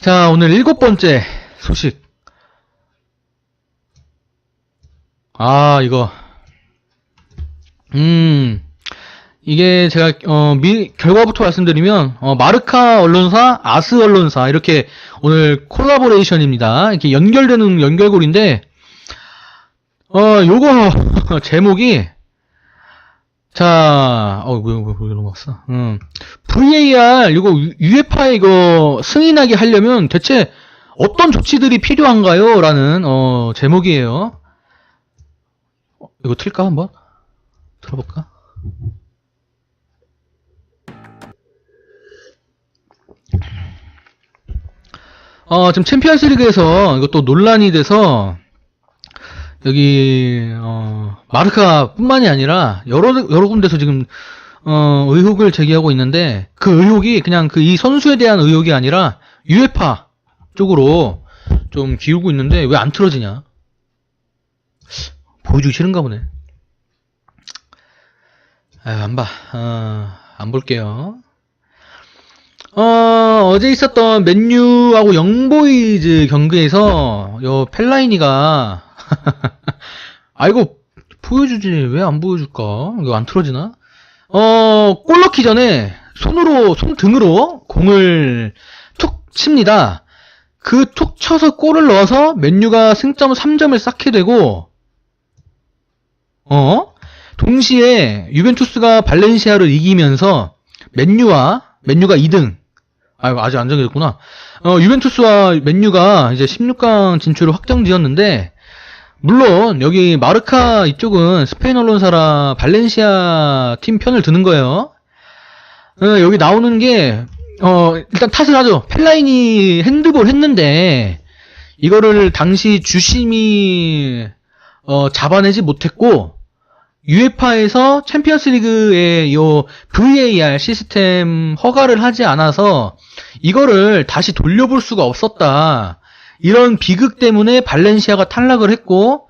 자, 오늘 일곱 번째 소식. 아, 이거. 음, 이게 제가, 어, 미, 결과부터 말씀드리면, 어, 마르카 언론사, 아스 언론사, 이렇게 오늘 콜라보레이션입니다. 이렇게 연결되는 연결고리인데, 어, 요거, 제목이, 자, 어, 왜, 왜, 왜 넘어갔어? 음. VAR, 이거 UEFA에 이거 승인하게 하려면 대체 어떤 조치들이 필요한가요? 라는, 어, 제목이에요. 어, 이거 틀까, 한번? 들어볼까? 어, 지금 챔피언스 리그에서 이것도 논란이 돼서, 여기, 어, 마르카 뿐만이 아니라, 여러, 여러 군데서 지금, 어, 의혹을 제기하고 있는데, 그 의혹이 그냥 그 이 선수에 대한 의혹이 아니라, 유에파 쪽으로 좀 기울고 있는데, 왜 안 틀어지냐? 보여주기 싫은가 보네. 아유, 안 봐. 어, 안 볼게요. 어, 어제 있었던 맨유하고 영보이즈 경기에서, 요 펠라이니가, 아이고, 보여주지. 왜 안 보여줄까? 이거 안 틀어지나? 어, 골 넣기 전에 손으로, 손등으로 공을 툭 칩니다. 그 툭 쳐서 골을 넣어서 맨유가 승점 3점을 쌓게 되고, 어? 동시에 유벤투스가 발렌시아를 이기면서 맨유와 맨유가 2등. 아, 아직 안 정해졌구나. 어, 유벤투스와 맨유가 이제 16강 진출을 확정지었는데 물론 여기 마르카 이쪽은 스페인 언론사라 발렌시아 팀 편을 드는 거예요. 어, 여기 나오는 게 어, 일단 탓을 하죠. 펠라인이 핸드볼 했는데 이거를 당시 주심이 어, 잡아내지 못했고 UEFA에서 챔피언스 리그의 요 VAR 시스템 허가를 하지 않아서 이거를 다시 돌려볼 수가 없었다. 이런 비극 때문에 발렌시아가 탈락을 했고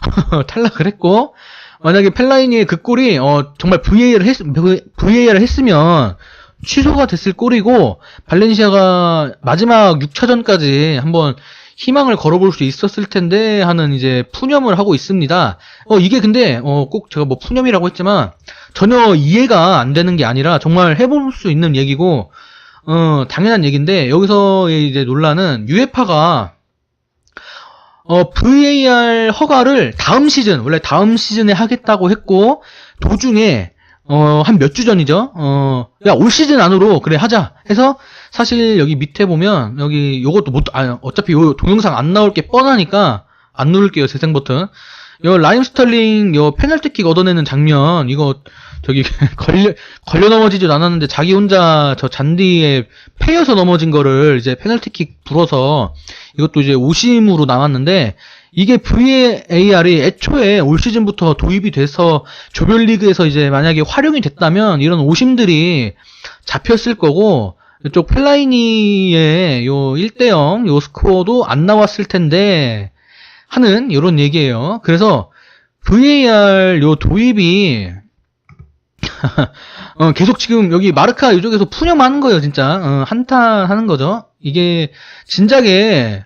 탈락을 했고 만약에 펠라이니의 그 골이 어, 정말 VAR을 했 VAR을 했으면 취소가 됐을 골이고 발렌시아가 마지막 6차전까지 한번 희망을 걸어볼 수 있었을 텐데 하는 이제 푸념을 하고 있습니다. 어 이게 근데 어 꼭 제가 뭐 푸념이라고 했지만 전혀 이해가 안 되는 게 아니라 정말 해볼 수 있는 얘기고 어 당연한 얘기인데 여기서의 이제 논란은 유에파가 어 VAR 허가를 다음 시즌 원래 다음 시즌에 하겠다고 했고 도중에 어, 한 몇 주 전이죠. 어, 야, 올 시즌 안으로, 그래, 하자. 해서, 사실 여기 밑에 보면, 여기, 요것도 못, 아, 어차피 요 동영상 안 나올 게 뻔하니까, 안 누를게요, 재생 버튼. 요, 라임 스털링, 요, 페널티킥 얻어내는 장면, 이거, 저기, 걸려, 걸려 넘어지지도 않았는데, 자기 혼자 저 잔디에 패여서 넘어진 거를 이제 페널티킥 불어서, 이것도 이제 오심으로 나왔는데, 이게 VAR이 애초에 올 시즌부터 도입이 돼서 조별리그에서 이제 만약에 활용이 됐다면 이런 오심들이 잡혔을 거고 이쪽 펠라이니의 요 1대0 요 스코어도 안 나왔을 텐데 하는 이런 얘기예요. 그래서 VAR 요 도입이 어, 계속 지금 여기 마르카 이쪽에서 푸념하는 거예요, 진짜. 어, 한탄하는 거죠. 이게 진작에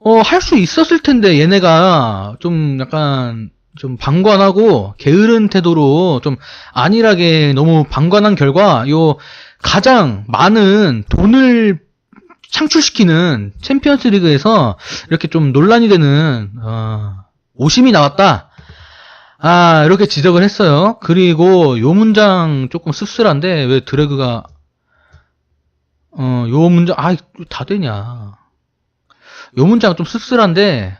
어, 할 수 있었을 텐데, 얘네가 좀 약간, 좀 방관하고, 게으른 태도로 좀 안일하게 너무 방관한 결과, 요, 가장 많은 돈을 창출시키는 챔피언스 리그에서 이렇게 좀 논란이 되는, 어, 오심이 나왔다. 아, 이렇게 지적을 했어요. 그리고 요 문장 조금 씁쓸한데, 왜 드래그가, 어, 요 문장, 아, 다 되냐. 요 문장은 좀 씁쓸한데,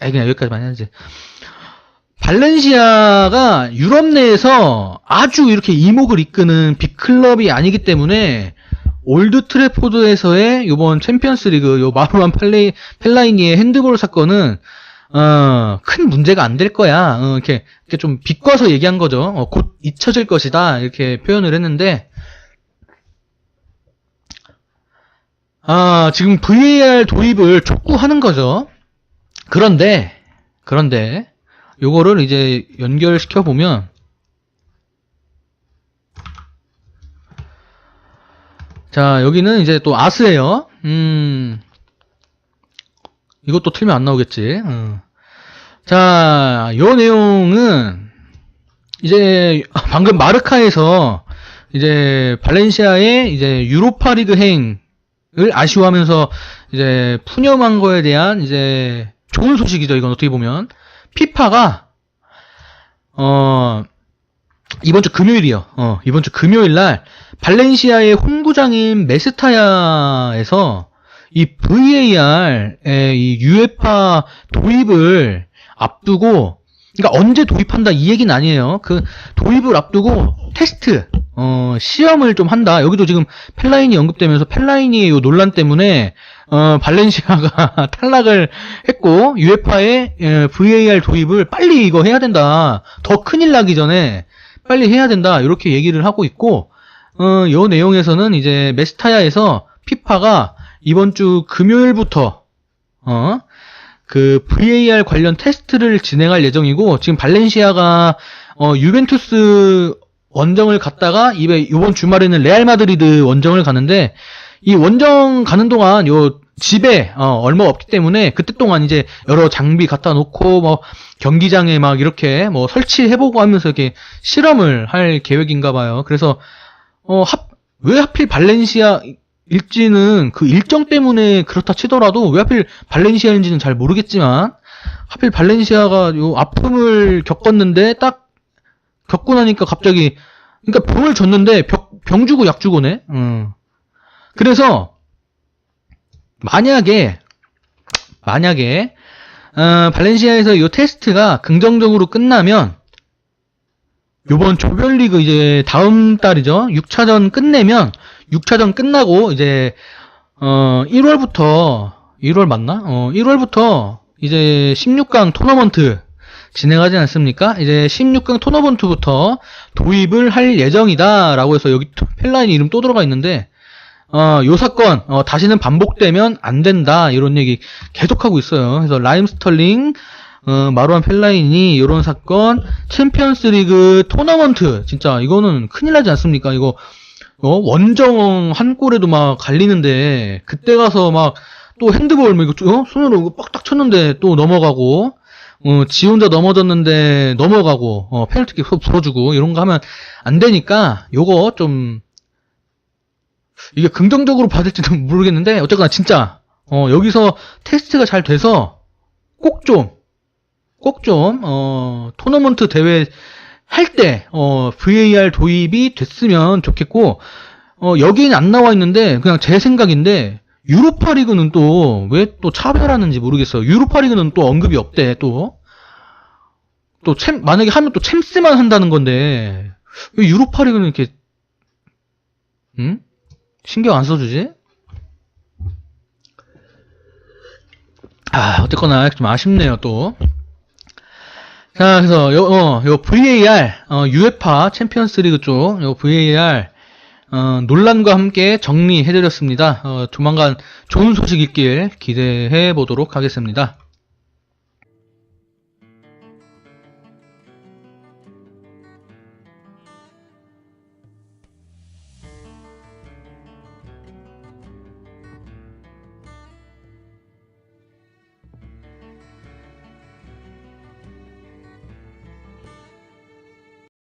에이, 그냥 여기까지만 해야지. 발렌시아가 유럽 내에서 아주 이렇게 이목을 이끄는 빅클럽이 아니기 때문에, 올드 트래포드에서의 요번 챔피언스 리그, 요 마루안 펠레, 펠라이니의 핸드볼 사건은, 어, 큰 문제가 안 될 거야. 어, 이렇게, 이렇게 좀 비꼬아서 얘기한 거죠. 어, 곧 잊혀질 것이다. 이렇게 표현을 했는데, 아, 지금 VAR 도입을 촉구하는 거죠. 그런데, 그런데, 요거를 이제 연결시켜 보면, 자, 여기는 이제 또 아스예요. 음, 이것도 틀면 안 나오겠지. 어. 자, 요 내용은 이제 방금 마르카에서 이제 발렌시아의 이제 유로파 리그 행을 아쉬워하면서 이제 푸념한 거에 대한 이제 좋은 소식이죠. 이건 어떻게 보면 피파가 어 이번 주 금요일이요. 어, 이번 주 금요일 날 발렌시아의 홈구장인 메스타야에서 이 VAR의 이 UEFA 도입을 앞두고 그러니까 언제 도입한다 이 얘기는 아니에요. 그 도입을 앞두고 테스트 어, 시험을 좀 한다. 여기도 지금 펠라인이 언급되면서 펠라인이 요 논란 때문에 어, 발렌시아가 탈락을 했고 UEFA의 예, VAR 도입을 빨리 이거 해야 된다. 더 큰일 나기 전에 빨리 해야 된다. 이렇게 얘기를 하고 있고 어, 요 내용에서는 이제 메스타야에서 피파가 이번 주 금요일부터 어, 그 VAR 관련 테스트를 진행할 예정이고 지금 발렌시아가 어, 유벤투스 원정을 갔다가 이번 이번 주말에는 레알 마드리드 원정을 가는데 이 원정 가는 동안 요 집에 어, 얼마 없기 때문에 그때 동안 이제 여러 장비 갖다 놓고 뭐 경기장에 막 이렇게 뭐 설치해보고 하면서 이렇게 실험을 할 계획인가 봐요. 그래서 어, 합, 왜 하필 발렌시아 일지는 그 일정 때문에 그렇다 치더라도 왜 하필 발렌시아인지는 잘 모르겠지만 하필 발렌시아가 요 아픔을 겪었는데 딱 겪고 나니까 갑자기 그러니까 병을 줬는데 병, 병 주고 약 주고네. 음. 그래서 만약에 만약에 어, 발렌시아에서 이 테스트가 긍정적으로 끝나면 요번 조별리그 이제 다음 달이죠. 6차전 끝내면 6차전 끝나고 이제 어 1월부터 1월 맞나? 어 1월부터 이제 16강 토너먼트 진행하지 않습니까? 이제 16강 토너먼트부터 도입을 할 예정이다라고 해서 여기 펠라인 이름 또 들어가 있는데 어, 요 사건 어, 다시는 반복되면 안 된다 이런 얘기 계속하고 있어요. 그래서 라임 스털링 어, 마루안 펠라인이 이런 사건 챔피언스리그 토너먼트 진짜 이거는 큰일 나지 않습니까? 이거 어, 원정 한 골에도 막 갈리는데 그때 가서 막 또 핸드볼 뭐 이거 어? 손으로 이거 빡딱 쳤는데 또 넘어가고 어, 지 혼자 넘어졌는데 넘어가고 어, 페널티킥 불어주고 이런 거 하면 안 되니까 요거 좀 이게 긍정적으로 받을지는 모르겠는데 어쨌거나 진짜 어, 여기서 테스트가 잘 돼서 꼭 좀 꼭좀 어, 토너먼트 대회 할 때 어, VAR 도입이 됐으면 좋겠고 어, 여기는 안 나와 있는데 그냥 제 생각인데 유로파 리그는 또 왜 또 차별하는지 모르겠어요. 유로파 리그는 또 언급이 없대 또. 또 챔, 만약에 하면 또 챔스만 한다는 건데 왜 유로파 리그는 이렇게 응? 신경 안 써주지? 아, 어쨌거나 좀 아쉽네요, 또. 자, 그래서 요, 어, 요 VAR, 어, UEFA 챔피언스 리그 쪽, 요 VAR, 어, 논란과 함께 정리해드렸습니다. 어, 조만간 좋은 소식 있길 기대해 보도록 하겠습니다.